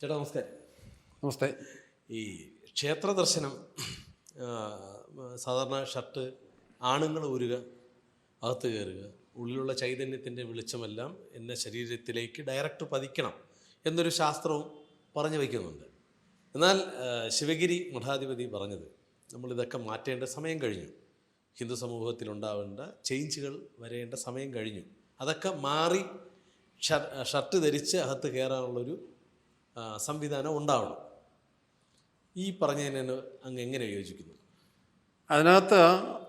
ചേട്ടാ നമസ്കാരം. നമസ്തേ. ഈ ക്ഷേത്ര ദർശനം സാധാരണ ഷർട്ട് ആണുങ്ങൾ ഊരുക അകത്ത് കയറുക ഉള്ളിലുള്ള ചൈതന്യത്തിന്റെ വെളിച്ചമെല്ലാം എന്നെ ശരീരത്തിലേക്ക് ഡയറക്റ്റ് പതിക്കണം എന്നൊരു ശാസ്ത്രവും പറഞ്ഞു വയ്ക്കുന്നുണ്ട്. എന്നാൽ ശിവഗിരി മഠാധിപതി പറഞ്ഞത് നമ്മളിതൊക്കെ മാറ്റേണ്ട സമയം കഴിഞ്ഞു. ഹിന്ദു സമൂഹത്തിലുണ്ടാവേണ്ട ചേഞ്ചുകൾ വരേണ്ട സമയം കഴിഞ്ഞു. അതൊക്കെ മാറി ഷർ ഷർട്ട് ധരിച്ച് അകത്ത് കയറാനുള്ളൊരു സംവിധാനം ഉണ്ടാവണം. ഈ പറഞ്ഞതിന് അങ്ങ് എങ്ങനെ യോജിക്കുന്നു? അതിനകത്ത്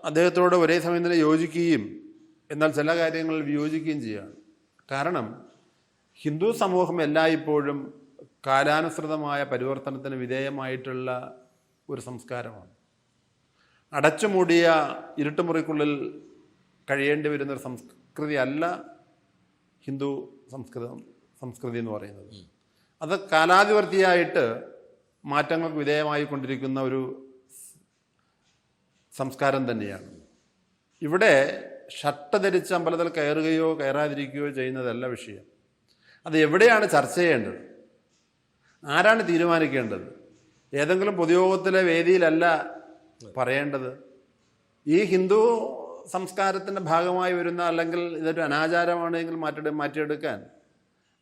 അദ്ദേഹത്തോട് ഒരേ സമയം തന്നെ യോജിക്കുകയും എന്നാൽ ചില കാര്യങ്ങളിൽ വിയോജിക്കുകയും ചെയ്യുകയാണ്. കാരണം ഹിന്ദു സമൂഹം എല്ലായ്പ്പോഴും കാലാനുസൃതമായ പരിവർത്തനത്തിന് വിധേയമായിട്ടുള്ള ഒരു സംസ്കാരമാണ്. അടച്ചുമൂടിയ ഇരുട്ടുമുറിക്കുള്ളിൽ കഴിയേണ്ടി വരുന്ന ഒരു സംസ്കൃതി അല്ല ഹിന്ദു സംസ്കൃതം സംസ്കൃതി എന്ന് പറയുന്നത്. അത് കാലാതിവർത്തിയായിട്ട് മാറ്റങ്ങൾക്ക് വിധേയമായി കൊണ്ടിരിക്കുന്ന ഒരു സംസ്കാരം തന്നെയാണ്. ഇവിടെ ഷട്ട് ധരിച്ച് അമ്പലത്തിൽ കയറുകയോ കയറാതിരിക്കുകയോ ചെയ്യുന്നതല്ല വിഷയം. അത് എവിടെയാണ് ചർച്ച ചെയ്യേണ്ടത്? ആരാണ് തീരുമാനിക്കേണ്ടത്? ഏതെങ്കിലും പൊതുയോഗത്തിലെ വേദിയിലല്ല പറയേണ്ടത്? ഈ ഹിന്ദു സംസ്കാരത്തിന്റെ ഭാഗമായി വരുന്ന അല്ലെങ്കിൽ ഇതൊരു അനാചാരമാണെങ്കിൽ മാറ്റി മാറ്റിയെടുക്കാൻ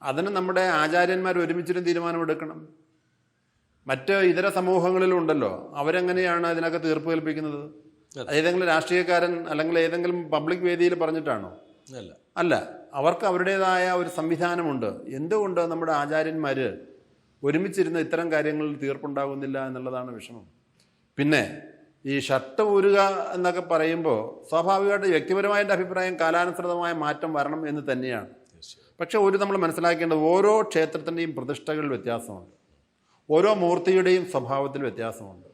അതിന് നമ്മുടെ ആചാര്യന്മാർ ഒരുമിച്ചിരും തീരുമാനമെടുക്കണം. മറ്റ് ഇതര സമൂഹങ്ങളിലും ഉണ്ടല്ലോ. അവരെങ്ങനെയാണ് അതിനൊക്കെ തീർപ്പ് കൽപ്പിക്കുന്നത്? ഏതെങ്കിലും രാഷ്ട്രീയക്കാരൻ അല്ലെങ്കിൽ ഏതെങ്കിലും പബ്ലിക് വേദിയിൽ പറഞ്ഞിട്ടാണോ? അല്ല. അല്ല. അവർക്ക് അവരുടേതായ ഒരു സംവിധാനമുണ്ട്. എന്തുകൊണ്ട് നമ്മുടെ ആചാര്യന്മാർ ഒരുമിച്ചിരുന്ന് ഇത്തരം കാര്യങ്ങളിൽ തീർപ്പുണ്ടാകുന്നില്ല എന്നുള്ളതാണ് വിഷമം. പിന്നെ ഈ ഷർട്ട് ഊരുക എന്നൊക്കെ പറയുമ്പോൾ സ്വാഭാവികമായിട്ട് വ്യക്തിപരമായ അഭിപ്രായം കാലാനുസൃതമായ മാറ്റം വരണം എന്ന് തന്നെയാണ്. പക്ഷെ ഒരു നമ്മൾ മനസ്സിലാക്കേണ്ടത് ഓരോ ക്ഷേത്രത്തിന്റെയും പ്രതിഷ്ഠകളിൽ വ്യത്യാസമുണ്ട്. ഓരോ മൂർത്തിയുടെയും സ്വഭാവത്തിൽ വ്യത്യാസമുണ്ട്.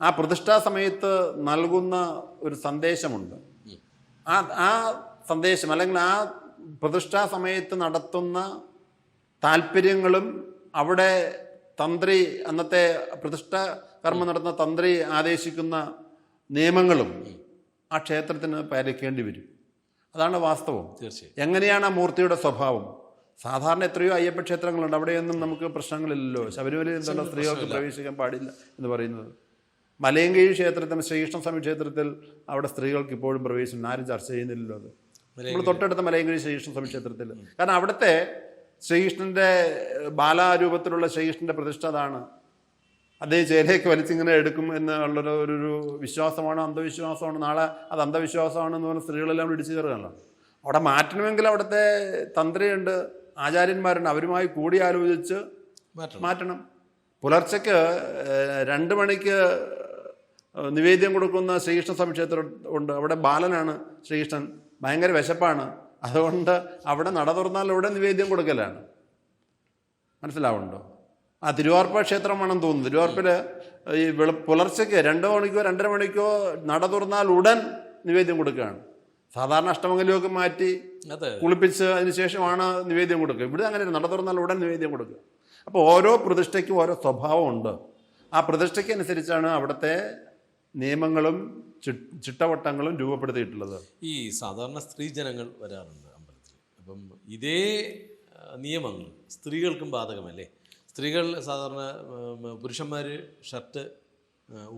ആ പ്രതിഷ്ഠാ സമയത്ത് നൽകുന്ന ഒരു സന്ദേശമുണ്ട്. ആ ആ സന്ദേശം അല്ലെങ്കിൽ ആ പ്രതിഷ്ഠാ സമയത്ത് നടത്തുന്ന താല്പര്യങ്ങളും അവിടെ തന്ത്രി അന്നത്തെ പ്രതിഷ്ഠ കർമ്മം നടത്തുന്ന തന്ത്രി ആദേശിക്കുന്ന നിയമങ്ങളും ആ ക്ഷേത്രത്തിന് പാലിക്കേണ്ടി വരും. അതാണ് വാസ്തവം. തീർച്ചയായും. എങ്ങനെയാണ് ആ മൂർത്തിയുടെ സ്വഭാവം? സാധാരണ എത്രയോ അയ്യപ്പ ക്ഷേത്രങ്ങളുണ്ട്. അവിടെയൊന്നും നമുക്ക് പ്രശ്നങ്ങളില്ലല്ലോ. ശബരിമലയിൽ എന്നുള്ള സ്ത്രീകൾക്ക് പ്രവേശിക്കാൻ പാടില്ല എന്ന് പറയുന്നത്. മലയങ്കീഴ് ക്ഷേത്രത്തിൽ ശ്രീകൃഷ്ണസ്വാമി ക്ഷേത്രത്തിൽ അവിടെ സ്ത്രീകൾക്ക് ഇപ്പോഴും പ്രവേശനം ആരും ചർച്ച ചെയ്യുന്നില്ലല്ലോ അത്. നമ്മൾ തൊട്ടടുത്ത മലയങ്കീഴ് ശ്രീകൃഷ്ണസ്വാമി ക്ഷേത്രത്തിൽ. കാരണം അവിടുത്തെ ശ്രീകൃഷ്ണന്റെ ബാലാരൂപത്തിലുള്ള ശ്രീകൃഷ്ണന്റെ പ്രതിഷ്ഠ അതാണ്. അദ്ദേഹം ചേലയൊക്കെ വലിച്ചിങ്ങനെ എടുക്കും എന്നുള്ളൊരു ഒരു ഒരു വിശ്വാസമാണ് അന്ധവിശ്വാസമാണ്. നാളെ അത് അന്ധവിശ്വാസമാണെന്ന് പറഞ്ഞ സ്ത്രീകളെല്ലാം ഇടിച്ചു കയറുകയല്ലോ അവിടെ മാറ്റണമെങ്കിൽ അവിടുത്തെ തന്ത്രിയുണ്ട് ആചാര്യന്മാരുണ്ട്. അവരുമായി കൂടി ആലോചിച്ച് മാറ്റണം. പുലർച്ചയ്ക്ക് രണ്ട് മണിക്ക് നിവേദ്യം കൊടുക്കുന്ന ശ്രീകൃഷ്ണ സംക്ഷേത്രം ഉണ്ട്. അവിടെ ബാലനാണ് ശ്രീകൃഷ്ണൻ. ഭയങ്കര വിശപ്പാണ്. അതുകൊണ്ട് അവിടെ നട തുറന്നാൽ ഇവിടെ നിവേദ്യം കൊടുക്കലാണ്. മനസ്സിലാവുന്നുണ്ടോ? ആ തിരുവാർപ്പ ക്ഷേത്രമാണെന്ന് തോന്നുന്നു. തിരുവാർപ്പിൽ ഈ വെളു പുലർച്ചയ്ക്ക് രണ്ട് മണിക്കോ രണ്ടര മണിക്കോ നട തുറന്നാൽ ഉടൻ നിവേദ്യം കൊടുക്കുകയാണ്. സാധാരണ അഷ്ടമംഗലമൊക്കെ മാറ്റി കുളിപ്പിച്ച് അതിന് ശേഷമാണ് നിവേദ്യം കൊടുക്കുക. ഇവിടെ അങ്ങനെ നട തുറന്നാൽ ഉടൻ നിവേദ്യം കൊടുക്കുക. അപ്പോൾ ഓരോ പ്രതിഷ്ഠയ്ക്കും ഓരോ സ്വഭാവമുണ്ട്. ആ പ്രതിഷ്ഠയ്ക്ക് അനുസരിച്ചാണ് അവിടുത്തെ നിയമങ്ങളും ചിട്ടവട്ടങ്ങളും രൂപപ്പെടുത്തിയിട്ടുള്ളത്. ഈ സാധാരണ സ്ത്രീ ജനങ്ങൾ വരാറുണ്ട് അമ്പലത്തിൽ. അപ്പം ഇതേ നിയമങ്ങൾ സ്ത്രീകൾക്കും ബാധകമല്ലേ? സ്ത്രീകൾ സാധാരണ പുരുഷന്മാർ ഷർട്ട്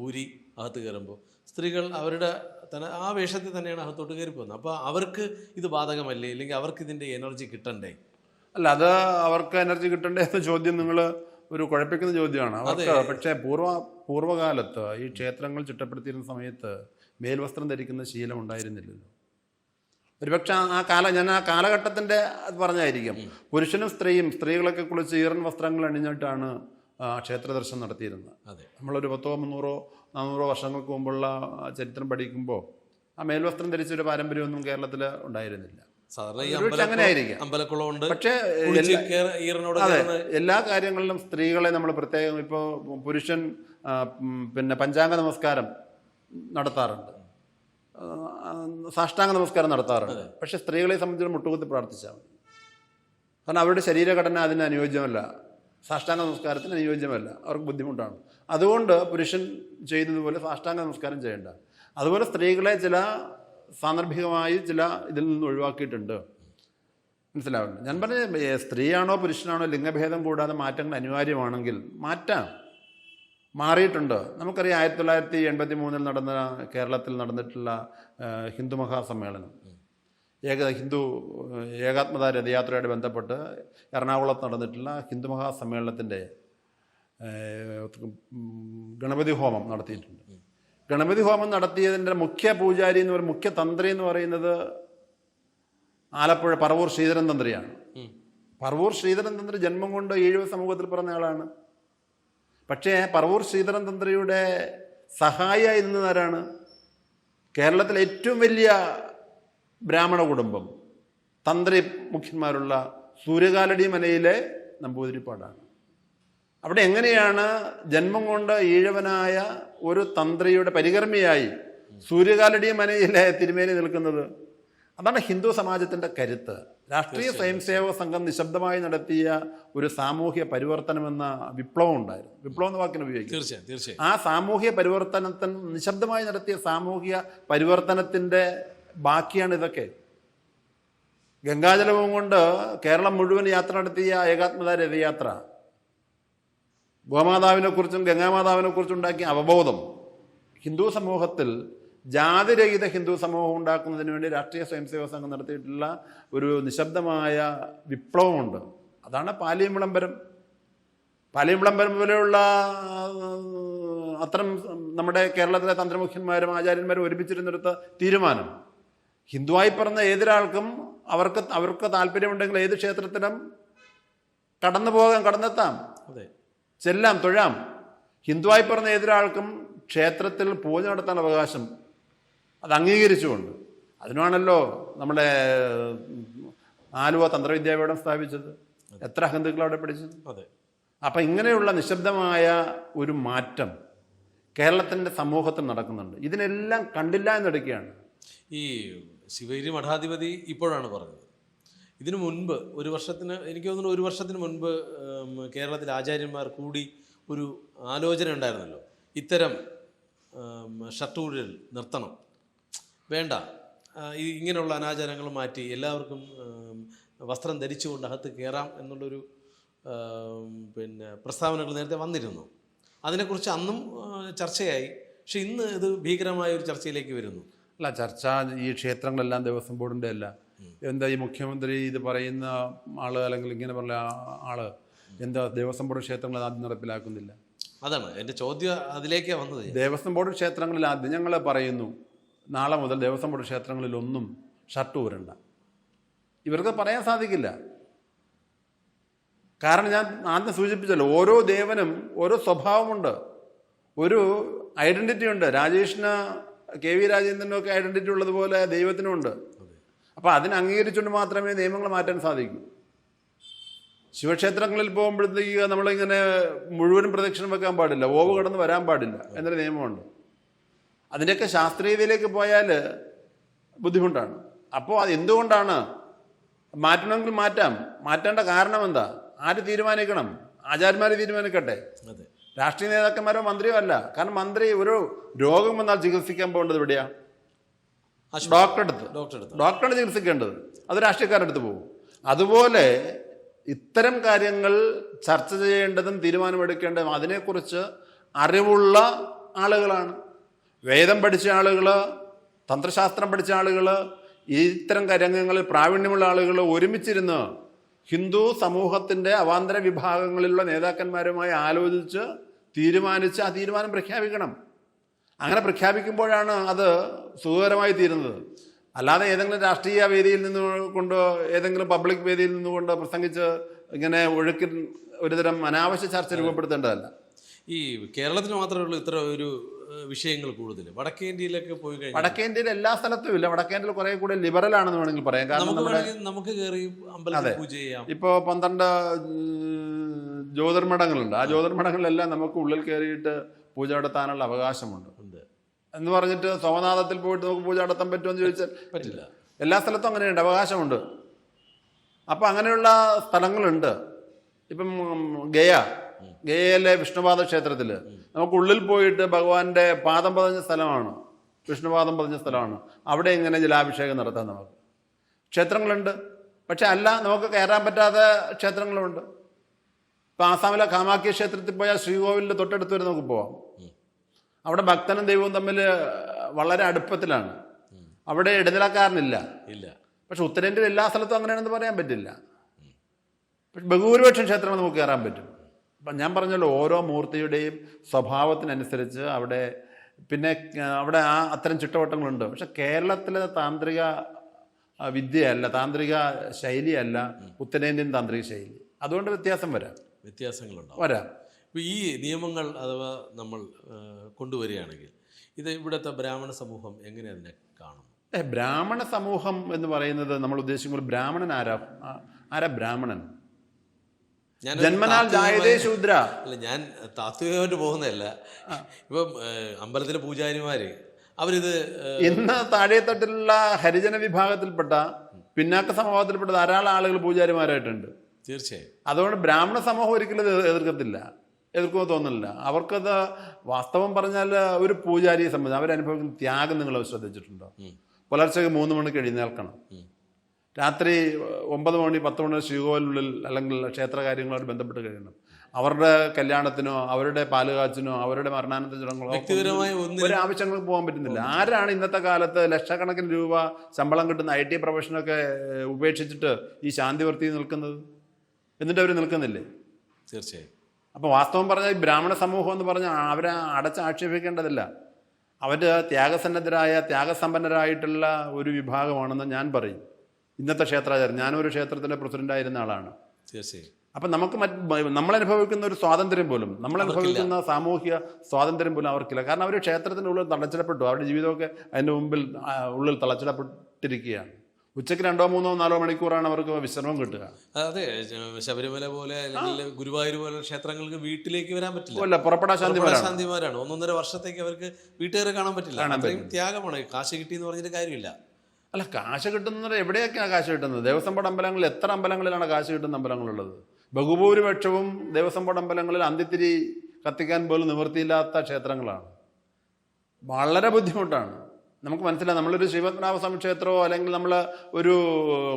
ഊരി അകത്ത് കയറുമ്പോൾ സ്ത്രീകൾ അവരുടെ തന്നെ ആ വേഷത്തിൽ തന്നെയാണ് അകത്തോട്ട് കയറി പോകുന്നത്. അപ്പോൾ അവർക്ക് ഇത് ബാധകമല്ലേ? ഇല്ലെങ്കിൽ അവർക്ക് ഇതിന്റെ എനർജി കിട്ടണ്ടേ? അല്ല അത് അവർക്ക് എനർജി കിട്ടണ്ടേ എന്ന ചോദ്യം നിങ്ങൾ ഒരു കുഴപ്പിക്കുന്ന ചോദ്യമാണ്. അവർക്ക് പക്ഷേ പൂർവ പൂർവകാലത്ത് ഈ ക്ഷേത്രങ്ങൾ ചിട്ടപ്പെടുത്തിയിരുന്ന സമയത്ത് മേൽവസ്ത്രം ധരിക്കുന്ന ശീലം ഉണ്ടായിരുന്നില്ലല്ലോ. ഒരുപക്ഷെ ആ- കാല ഞാൻ ആ കാലഘട്ടത്തിന്റെ അത് പറഞ്ഞായിരിക്കും. പുരുഷനും സ്ത്രീയും സ്ത്രീകളൊക്കെ കുളിച്ച് ഈറൻ വസ്ത്രങ്ങൾ അണിഞ്ഞിട്ടാണ് ക്ഷേത്ര ദർശനം നടത്തിയിരുന്നത്. അതെ. നമ്മളൊരു പത്തോ മുന്നൂറോ നാനൂറോ വർഷങ്ങൾക്ക് മുമ്പുള്ള ചരിത്രം പഠിക്കുമ്പോൾ ആ മേൽവസ്ത്രം ധരിച്ചൊരു പാരമ്പര്യമൊന്നും കേരളത്തിൽ ഉണ്ടായിരുന്നില്ല. പക്ഷേ എല്ലാ കാര്യങ്ങളിലും സ്ത്രീകളെ നമ്മൾ പ്രത്യേകം ഇപ്പോൾ പുരുഷൻ പിന്നെ പഞ്ചാംഗ നമസ്കാരം നടത്താറുണ്ട്. സാഷ്ടാംഗ നമസ്കാരം നടത്താറുണ്ട്. പക്ഷെ സ്ത്രീകളെ സംബന്ധിച്ച് മുട്ടുകുത്തി പ്രാർത്ഥിച്ചാൽ മതി. കാരണം അവരുടെ ശരീരഘടന അതിന് അനുയോജ്യമല്ല. സാഷ്ടാംഗ നമസ്കാരത്തിന് അനുയോജ്യമല്ല. അവർക്ക് ബുദ്ധിമുട്ടാണ്. അതുകൊണ്ട് പുരുഷൻ ചെയ്യുന്നതുപോലെ സാഷ്ടാംഗ നമസ്കാരം ചെയ്യേണ്ട. അതുപോലെ സ്ത്രീകളെ ചില സാന്ദർഭികമായി ചില ഇതിൽ നിന്ന് ഒഴിവാക്കിയിട്ടുണ്ട്. മനസ്സിലാവുന്നു ഞാൻ പറഞ്ഞ സ്ത്രീയാണോ പുരുഷനാണോ ലിംഗഭേദം കൂടാതെ മാറ്റങ്ങൾ അനിവാര്യമാണെങ്കിൽ മാറ്റാം. മാറിയിട്ടുണ്ട്. നമുക്കറിയാം ആയിരത്തി തൊള്ളായിരത്തി എൺപത്തി മൂന്നിൽ നടന്ന കേരളത്തിൽ നടന്നിട്ടുള്ള ഹിന്ദു മഹാസമ്മേളനം. ഏക ഹിന്ദു ഏകാത്മത രഥയാത്രയോട് ബന്ധപ്പെട്ട് എറണാകുളത്ത് നടന്നിട്ടുള്ള ഹിന്ദു മഹാസമ്മേളനത്തിന്റെ ഗണപതി ഹോമം നടത്തിയിട്ടുണ്ട്. ഗണപതി ഹോമം നടത്തിയതിന്റെ മുഖ്യ പൂജാരി എന്ന് പറയുന്ന മുഖ്യ തന്ത്രി എന്ന് പറയുന്നത് ആലപ്പുഴ പറവൂർ ശ്രീധരൻ തന്ത്രിയാണ്. പറവൂർ ശ്രീധരൻ തന്ത്രി ജന്മം കൊണ്ട് ഈഴവ സമൂഹത്തിൽ പറഞ്ഞ ആളാണ്. പക്ഷേ പറവൂർ ശ്രീധരൻ തന്ത്രിയുടെ സഹായിയായി നിന്നതാരാണ് കേരളത്തിലെ ഏറ്റവും വലിയ ബ്രാഹ്മണ കുടുംബം. തന്ത്രി മുഖ്യന്മാരുള്ള സൂര്യകാലടി മനയിലെ നമ്പൂതിരിപ്പാടാണ്. അവിടെ എങ്ങനെയാണ് ജന്മം കൊണ്ട് ഈഴവനായ ഒരു തന്ത്രിയുടെ പരികർമ്മിയായി സൂര്യകാലടി മനയിലെ തിരുമേനി നിൽക്കുന്നത്? അതാണ് ഹിന്ദു സമാജത്തിന്റെ കരുത്ത്. രാഷ്ട്രീയ സ്വയംസേവക സംഘം നിശബ്ദമായി നടത്തിയ ഒരു സാമൂഹ്യ പരിവർത്തനമെന്ന വിപ്ലവം ഉണ്ടായിരുന്നു. വിപ്ലവം എന്ന വാക്കിന് ഉപയോഗിക്കും. തീർച്ചയായും തീർച്ചയായും. ആ സാമൂഹ്യ പരിവർത്തനത്തിന് നിശബ്ദമായി നടത്തിയ സാമൂഹ്യ പരിവർത്തനത്തിന്റെ ബാക്കിയാണ് ഇതൊക്കെ. ഗംഗാജലവും കൊണ്ട് കേരളം മുഴുവൻ യാത്ര നടത്തിയ ഏകാത്മത രഥയാത്ര ഗോമാതാവിനെ കുറിച്ചും ഗംഗാമാതാവിനെ കുറിച്ചും ഉണ്ടാക്കിയ അവബോധം. ഹിന്ദു സമൂഹത്തിൽ ജാതിരഹിത ഹിന്ദു സമൂഹം ഉണ്ടാക്കുന്നതിന് വേണ്ടി രാഷ്ട്രീയ സ്വയംസേവക സംഘം നടത്തിയിട്ടുള്ള ഒരു നിശബ്ദമായ വിപ്ലവമുണ്ട്. അതാണ് പാലിയം വിളംബരം പാലിയം വിളംബരം പോലെയുള്ള അത്തരം നമ്മുടെ കേരളത്തിലെ തന്ത്രമുഖ്യന്മാരും ആചാര്യന്മാരും ഒരുമിച്ചിരുന്നെടുത്ത തീരുമാനം. ഹിന്ദുവായി പറഞ്ഞ ഏതൊരാൾക്കും അവർക്ക് അവർക്ക് താല്പര്യമുണ്ടെങ്കിൽ ഏത് ക്ഷേത്രത്തിലും കടന്നു പോകാം കടന്നെത്താം. അതെ. ചെല്ലാം തൊഴാം. ഹിന്ദുവായി പറഞ്ഞ ഏതൊരാൾക്കും ക്ഷേത്രത്തിൽ പൂജ നടത്താൻ അവകാശം. അത് അംഗീകരിച്ചുകൊണ്ട്. അതിനാണല്ലോ നമ്മുടെ ആലുവ തന്ത്രവിദ്യാപീഠം സ്ഥാപിച്ചത്. എത്ര ഹിന്ദുക്കൾ അവിടെ പഠിച്ചത്? അതെ. അപ്പം ഇങ്ങനെയുള്ള നിശബ്ദമായ ഒരു മാറ്റം കേരളത്തിന്റെ സമൂഹത്തിൽ നടക്കുന്നുണ്ട്. ഇതിനെല്ലാം കണ്ടില്ല എന്നെടുക്കുകയാണ് ഈ ശിവേരി മഠാധിപതി ഇപ്പോഴാണ് പറഞ്ഞത്. ഇതിനു മുൻപ് ഒരു വർഷത്തിന് എനിക്ക് തോന്നുന്നു ഒരു വർഷത്തിന് മുൻപ് കേരളത്തിലെ ആചാര്യന്മാർ കൂടി ഒരു ആലോചന ഉണ്ടായിരുന്നല്ലോ. ഇത്തരം ഷട്ടൂരിൽ നിർത്തണം. വേണ്ട. ഈ ഇങ്ങനെയുള്ള അനാചാരങ്ങൾ മാറ്റി എല്ലാവർക്കും വസ്ത്രം ധരിച്ചുകൊണ്ട് അകത്ത് കയറാം എന്നുള്ളൊരു പിന്നെ പ്രസ്താവനകൾ നേരത്തെ വന്നിരുന്നു. അതിനെക്കുറിച്ച് അന്നും ചർച്ചയായി. പക്ഷെ ഇന്ന് ഇത് ഭീകരമായ ഒരു ചർച്ചയിലേക്ക് വരുന്നു. അല്ല ചർച്ച ഈ ക്ഷേത്രങ്ങളെല്ലാം ദേവസ്വം ബോർഡിന്റെ അല്ല. എന്താ ഈ മുഖ്യമന്ത്രി ഇത് പറയുന്ന ആൾ അല്ലെങ്കിൽ ഇങ്ങനെ പറഞ്ഞ ആൾ എന്താ ദേവസ്വം ബോർഡ് ക്ഷേത്രങ്ങൾ ആദ്യം നടപ്പിലാക്കുന്നില്ല? അതാണ്. എന്റെ ചോദ്യം അതിലേക്കാണ് വന്നത്. ദേവസ്വം ബോർഡ് ക്ഷേത്രങ്ങളിൽ ആദ്യം ഞങ്ങൾ പറയുന്നു നാളെ മുതൽ ദേവസ്വം ബോർഡ് ക്ഷേത്രങ്ങളിലൊന്നും ഷർട്ട് ഊരണ്ട. ഇവർക്ക് പറയാൻ സാധിക്കില്ല. കാരണം ഞാൻ ആദ്യം സൂചിപ്പിച്ചല്ലോ ഓരോ ദേവനും ഓരോ സ്വഭാവമുണ്ട്. ഒരു ഐഡന്റിറ്റി ഉണ്ട്. രാജേഷിന് കെ വി രാജേന്ദ്രനൊക്കെ ഐഡന്റിറ്റി ഉള്ളതുപോലെ ദൈവത്തിനുമുണ്ട് അപ്പോൾ അതിനെ അംഗീകരിച്ചുകൊണ്ട് മാത്രമേ നിയമങ്ങൾ മാറ്റാൻ സാധിക്കൂ. ശിവക്ഷേത്രങ്ങളിൽ പോകുമ്പോഴത്തേക്ക് നമ്മളിങ്ങനെ മുഴുവനും പ്രദക്ഷിണം വെക്കാൻ പാടില്ല ഓവ് കടന്ന് വരാൻ പാടില്ല എന്നൊരു നിയമമുണ്ട്. അതിന്റെയൊക്കെ ശാസ്ത്രീയതയിലേക്ക് പോയാൽ ബുദ്ധിമുട്ടാണ്. അപ്പോൾ അത് എന്തുകൊണ്ടാണ്? മാറ്റണമെങ്കിൽ മാറ്റാം. മാറ്റേണ്ട കാരണം എന്താ? ആര് തീരുമാനിക്കണം? ആചാര്യന്മാർ തീരുമാനിക്കട്ടെ. രാഷ്ട്രീയ നേതാക്കന്മാരോ മന്ത്രിയോ അല്ല. കാരണം മന്ത്രി ഒരു രോഗം വന്നാൽ ചികിത്സിക്കാൻ പോകേണ്ടത് എവിടെയാണ് ഡോക്ടറെ അടുത്ത് ഡോക്ടറാണ് ചികിത്സിക്കേണ്ടത്. അത് രാഷ്ട്രീയക്കാരുടെ അടുത്ത് പോകും. അതുപോലെ ഇത്തരം കാര്യങ്ങൾ ചർച്ച ചെയ്യേണ്ടതും തീരുമാനമെടുക്കേണ്ടതും അതിനെക്കുറിച്ച് അറിവുള്ള ആളുകളാണ്. വേദം പഠിച്ച ആളുകൾ തന്ത്രശാസ്ത്രം പഠിച്ച ആളുകൾ ഇത്തരം രംഗങ്ങളിൽ പ്രാവീണ്യമുള്ള ആളുകൾ ഒരുമിച്ചിരുന്ന് ഹിന്ദു സമൂഹത്തിന്റെ അവാന്തര വിഭാഗങ്ങളിലുള്ള നേതാക്കന്മാരുമായി ആലോചിച്ച് തീരുമാനിച്ച് ആ തീരുമാനം പ്രഖ്യാപിക്കണം. അങ്ങനെ പ്രഖ്യാപിക്കുമ്പോഴാണ് അത് സുഖകരമായി തീരുന്നത്. അല്ലാതെ ഏതെങ്കിലും രാഷ്ട്രീയ വേദിയിൽ നിന്ന് കൊണ്ട് ഏതെങ്കിലും പബ്ലിക് വേദിയിൽ നിന്നുകൊണ്ട് പ്രസംഗിച്ച് ഇങ്ങനെ ഒഴുക്കിൽ ഒരുതരം അനാവശ്യ ചർച്ച രൂപപ്പെടുത്തേണ്ടതല്ല. ഈ കേരളത്തിൽ മാത്രമേ ഉള്ളൂ ഇത്ര ഒരു വിഷയങ്ങൾ കൂടുതൽ. വടക്കേ ഇന്ത്യയിലൊക്കെ പോയി കഴിഞ്ഞാൽ വടക്കേന്ത്യയിൽ എല്ലാ സ്ഥലത്തും ഇല്ല. വടക്കേന്ത്യയിൽ കുറെ കൂടെ ലിബറൽ ആണെന്ന് വേണമെങ്കിൽ പറയാം. കാരണം നമുക്ക് നമുക്ക് കയറി അമ്പലത്തിൽ പൂജ ചെയ്യാം. ഇപ്പോൾ പന്ത്രണ്ട് ജ്യോതിർമഠങ്ങളുണ്ട്. ആ ജ്യോതിർമഠങ്ങളിലെല്ലാം നമുക്ക് ഉള്ളിൽ കയറിയിട്ട് പൂജ നടത്താനുള്ള അവകാശമുണ്ട്. എന്ന് പറഞ്ഞിട്ട് സോമനാഥത്തിൽ പോയിട്ട് നമുക്ക് പൂജ നടത്താൻ പറ്റുമോ എന്ന് ചോദിച്ചാൽ പറ്റില്ല. എല്ലാ സ്ഥലത്തും അങ്ങനെയുണ്ട്. അവകാശമുണ്ട്. അപ്പം അങ്ങനെയുള്ള സ്ഥലങ്ങളുണ്ട്. ഇപ്പം ഗയ. ഗയയിലെ വിഷ്ണുപാദ ക്ഷേത്രത്തിൽ നമുക്ക് ഉള്ളിൽ പോയിട്ട് ഭഗവാന്റെ പാദം പതിഞ്ഞ സ്ഥലമാണ്. വിഷ്ണുപാദം പതിഞ്ഞ സ്ഥലമാണ്. അവിടെ ഇങ്ങനെ ജലാഭിഷേകം നടത്താം നമുക്ക്? ക്ഷേത്രങ്ങളുണ്ട്. പക്ഷെ അല്ല നമുക്ക് കയറാൻ പറ്റാത്ത ക്ഷേത്രങ്ങളുണ്ട്. ഇപ്പം ആസാമിലെ കാമാക്യ ക്ഷേത്രത്തിൽ പോയാൽ ശ്രീകോവിലിന്റെ തൊട്ടടുത്ത് വരെ നമുക്ക് പോവാം. അവിടെ ഭക്തനും ദൈവവും തമ്മിൽ വളരെ അടുപ്പത്തിലാണ്. അവിടെ ഇടനിലക്കാരനില്ല. ഇല്ല. പക്ഷെ ഉത്തരേന്ത്യയിൽ എല്ലാ സ്ഥലത്തും അങ്ങനെയാണെന്ന് പറയാൻ പറ്റില്ല. പക്ഷെ ബഹുഭൂരിപക്ഷം ക്ഷേത്രങ്ങൾ നമുക്ക് കയറാൻ പറ്റും. ഞാൻ പറഞ്ഞല്ലോ ഓരോ മൂർത്തിയുടെയും സ്വഭാവത്തിനനുസരിച്ച് അവിടെ പിന്നെ അവിടെ ആ അത്തരം ചുട്ടവട്ടങ്ങളുണ്ട്. പക്ഷെ കേരളത്തിലെ താന്ത്രിക വിദ്യയല്ല താന്ത്രിക ശൈലിയല്ല ഉത്തരേന്ത്യൻ താന്ത്രിക ശൈലി. അതുകൊണ്ട് വ്യത്യാസം വരാം. വ്യത്യാസങ്ങളുണ്ട് വരാം. ഇപ്പോൾ ഈ നിയമങ്ങൾ അഥവാ നമ്മൾ കൊണ്ടുവരികയാണെങ്കിൽ ഇത് ഇവിടുത്തെ ബ്രാഹ്മണ സമൂഹം എങ്ങനെ അതിനെ കാണും ബ്രാഹ്മണ സമൂഹം എന്ന് പറയുന്നത് നമ്മൾ ഉദ്ദേശിക്കുമ്പോൾ ബ്രാഹ്മണൻ ആരാ? ആരാ ബ്രാഹ്മണൻ? ജന്മനാൽ ശൂദ്ര. അല്ല ഞാൻ താത്വികമായിട്ട് പോകുന്നതല്ല. ഇപ്പം അമ്പലത്തിലെ പൂജാരിമാര് അവരിത് ഇന്ന് താഴെത്തട്ടിലുള്ള ഹരിജന വിഭാഗത്തിൽപ്പെട്ട പിന്നാക്ക സമൂഹത്തിൽപ്പെട്ട ധാരാളം ആളുകൾ പൂജാരിമാരായിട്ടുണ്ട്. തീർച്ചയായും. അതുകൊണ്ട് ബ്രാഹ്മണ സമൂഹം ഒരിക്കലും എതിർക്കത്തില്ല. എതിർക്കുമോ തോന്നുന്നില്ല. അവർക്കത് വാസ്തവം പറഞ്ഞാൽ ഒരു പൂജാരിയെ സംബന്ധിച്ച് അവരനുഭവിക്കുന്ന ത്യാഗം നിങ്ങൾ ശ്രദ്ധിച്ചിട്ടുണ്ടോ? പുലർച്ചയ്ക്ക് മൂന്ന് മണിക്ക് എഴുന്നേൽക്കണം. രാത്രി ഒമ്പത് മണി പത്ത് മണി ശ്രീകോവിലുള്ളിൽ അല്ലെങ്കിൽ ക്ഷേത്ര കാര്യങ്ങളോട് ബന്ധപ്പെട്ട് കഴിയണം. അവരുടെ കല്യാണത്തിനോ അവരുടെ പാലുകാച്ചിനോ അവരുടെ മരണാനന്തര ചടങ്ങുകളോ വ്യക്തിപരമായ ഒരു ആവശ്യങ്ങൾക്ക് പോകാൻ പറ്റുന്നില്ല. ആരാണ് ഇന്നത്തെ കാലത്ത് ലക്ഷക്കണക്കിന് രൂപ ശമ്പളം കിട്ടുന്ന ഐ ടി പ്രൊഫഷനൊക്കെ ഉപേക്ഷിച്ചിട്ട് ഈ ശാന്തിവർത്തി നിൽക്കുന്നത്? എന്നിട്ട് അവർ നിൽക്കുന്നില്ലേ? തീർച്ചയായും. അപ്പോൾ വാസ്തവം പറഞ്ഞാൽ ഈ ബ്രാഹ്മണ സമൂഹം എന്ന് പറഞ്ഞാൽ അവരെ അടച്ച് ആക്ഷേപിക്കേണ്ടതില്ല. അവർ ത്യാഗസന്നദ്ധരായ ത്യാഗസമ്പന്നരായിട്ടുള്ള ഒരു വിഭാഗമാണെന്ന് ഞാൻ പറയും. ഇന്നത്തെ ക്ഷേത്രാചാരം. ഞാനൊരു ക്ഷേത്രത്തിന്റെ പ്രസിഡന്റായിരുന്ന ആളാണ്. തീർച്ചയായും. അപ്പം നമുക്ക് മറ്റ് നമ്മൾ അനുഭവിക്കുന്ന ഒരു സ്വാതന്ത്ര്യം പോലും നമ്മൾ അനുഭവിക്കുന്ന സാമൂഹിക സ്വാതന്ത്ര്യം പോലും അവർക്കില്ല. കാരണം അവർ ക്ഷേത്രത്തിന്റെ ഉള്ളിൽ തളച്ചിടപ്പെട്ടു. അവരുടെ ജീവിതമൊക്കെ അതിന്റെ മുമ്പിൽ ഉള്ളിൽ തളച്ചിടപ്പെട്ടിരിക്കുകയാണ്. ഉച്ചയ്ക്ക് രണ്ടോ മൂന്നോ നാലോ മണിക്കൂറാണ് അവർക്ക് വിശ്രമം കിട്ടുക. അതെ. ശബരിമല പോലെ അല്ലെങ്കിൽ ഗുരുവായൂർ പോലെ ക്ഷേത്രങ്ങൾക്ക് വീട്ടിലേക്ക് വരാൻ പറ്റില്ല. അല്ല ശാന്തിമാരാണ് ഒന്നൊന്നര വർഷത്തേക്ക് അവർക്ക് വീട്ടുകാരെ കാണാൻ പറ്റില്ല. ത്യാഗമാണ്. കാശ് കിട്ടിയെന്ന് പറഞ്ഞിട്ട് കാര്യമില്ല. അല്ല കാശ് കിട്ടുന്നത് എവിടെയൊക്കെയാണ് കാശ് കിട്ടുന്നത്? ദേവസ്വം ബോർഡ് അമ്പലങ്ങളിൽ എത്ര അമ്പലങ്ങളിലാണ് കാശ് കിട്ടുന്ന അമ്പലങ്ങളുള്ളത്? ബഹുഭൂരിപക്ഷവും ദേവസ്വം ബോർഡ് അമ്പലങ്ങളിൽ അന്തിത്തിരി കത്തിക്കാൻ പോലും നിവൃത്തിയില്ലാത്ത ക്ഷേത്രങ്ങളാണ്. വളരെ ബുദ്ധിമുട്ടാണ്. നമുക്ക് മനസ്സിലായി നമ്മളൊരു ശ്രീപത്മനാഭസ്വാമി ക്ഷേത്രമോ അല്ലെങ്കിൽ നമ്മൾ ഒരു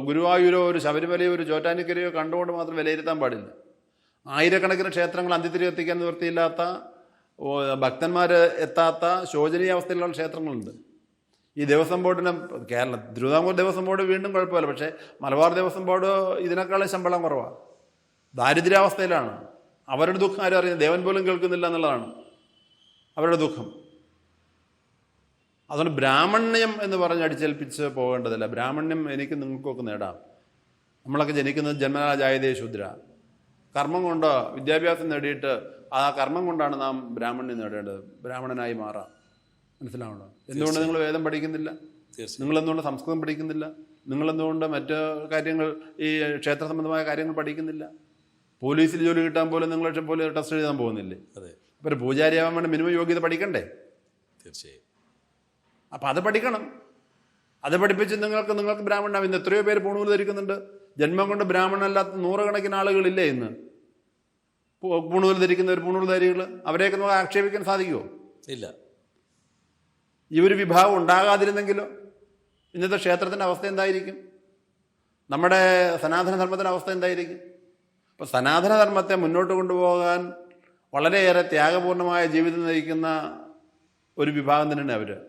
ഗുരുവായൂരോ ഒരു ശബരിമലയോ ഒരു ചോറ്റാനിക്കരയോ കണ്ടുകൊണ്ട് മാത്രം വിലയിരുത്താൻ പാടില്ല. ആയിരക്കണക്കിന് ക്ഷേത്രങ്ങൾ അന്തിത്തിരി കത്തിക്കാൻ നിവൃത്തിയില്ലാത്ത ഭക്തന്മാർ എത്താത്ത ശോചനീയ അവസ്ഥയിലുള്ള ക്ഷേത്രങ്ങളുണ്ട്. ഈ ദേവസ്വം ബോർഡിന് കേരള തിരുവിതാംകൂർ ദേവസ്വം ബോർഡ് വീണ്ടും കുഴപ്പമില്ല. പക്ഷേ മലബാർ ദേവസ്വം ബോർഡ് ഇതിനേക്കാളും ശമ്പളം കുറവാണ് ദാരിദ്ര്യാവസ്ഥയിലാണ്. അവരുടെ ദുഃഖം ആരും അറിയുന്നത് ദേവൻ പോലും കേൾക്കുന്നില്ല എന്നുള്ളതാണ് അവരുടെ ദുഃഖം. അതുകൊണ്ട് ബ്രാഹ്മണ്യം എന്ന് പറഞ്ഞ് അടിച്ചേൽപ്പിച്ച് പോകേണ്ടതില്ല. ബ്രാഹ്മണ്യം എനിക്ക് നിങ്ങൾക്കൊക്കെ നേടാം. നമ്മളൊക്കെ ജനിക്കുന്നത് ശുദ്ര ശൂദ്ര. കർമ്മം കൊണ്ടോ വിദ്യാഭ്യാസം നേടിയിട്ട് ആ കർമ്മം കൊണ്ടാണ് നാം ബ്രാഹ്മണ്യം നേടേണ്ടത്. ബ്രാഹ്മണനായി മാറാം. മനസ്സിലാവണോ? എന്തുകൊണ്ട് നിങ്ങൾ വേദം പഠിക്കുന്നില്ല? നിങ്ങൾ എന്തുകൊണ്ട് സംസ്കൃതം പഠിക്കുന്നില്ല? നിങ്ങൾ എന്തുകൊണ്ട് മറ്റ് കാര്യങ്ങൾ ഈ ക്ഷേത്ര സംബന്ധമായ കാര്യങ്ങൾ പഠിക്കുന്നില്ല? പോലീസിൽ ജോലി കിട്ടാൻ പോലും നിങ്ങൾ പോലെ ടെസ്റ്റ് എഴുതാൻ പോകുന്നില്ലേ? അതെ. അപ്പോൾ ഒരു പൂജാരിയാവാൻ വേണ്ടി മിനിമം യോഗ്യത പഠിക്കണ്ടേ? തീർച്ചയായും. അപ്പം അത് പഠിക്കണം. അത് പഠിപ്പിച്ച് നിങ്ങൾക്ക് നിങ്ങൾക്ക് ബ്രാഹ്മണനാവും. ഇന്ന് എത്രയോ പേര് പൂണൂൽ ധരിക്കുന്നുണ്ട്. ജന്മം കൊണ്ട് ബ്രാഹ്മണനല്ലാത്ത നൂറുകണക്കിന് ആളുകളില്ലേ ഇന്ന്? പൂണൂൽ പൂണൂൽ ധരിക്കുന്നവർ പൂണൂൽ ധാരികൾ അവരെയൊക്കെ നമുക്ക് ആക്ഷേപിക്കാൻ സാധിക്കുമോ ഇല്ല. ഈ ഒരു വിഭാഗം ഉണ്ടാകാതിരുന്നെങ്കിലോ? ഇന്നത്തെ ക്ഷേത്രത്തിന്റെ അവസ്ഥ എന്തായിരിക്കും? നമ്മുടെ സനാതനധർമ്മത്തിന്റെ അവസ്ഥ എന്തായിരിക്കും? അപ്പോൾ സനാതനധർമ്മത്തെ മുന്നോട്ട് കൊണ്ടുപോകാൻ വളരെയേറെ ത്യാഗപൂർണമായ ജീവിതം നയിക്കുന്ന ഒരു വിഭാഗം തന്നെയാണ് അവർ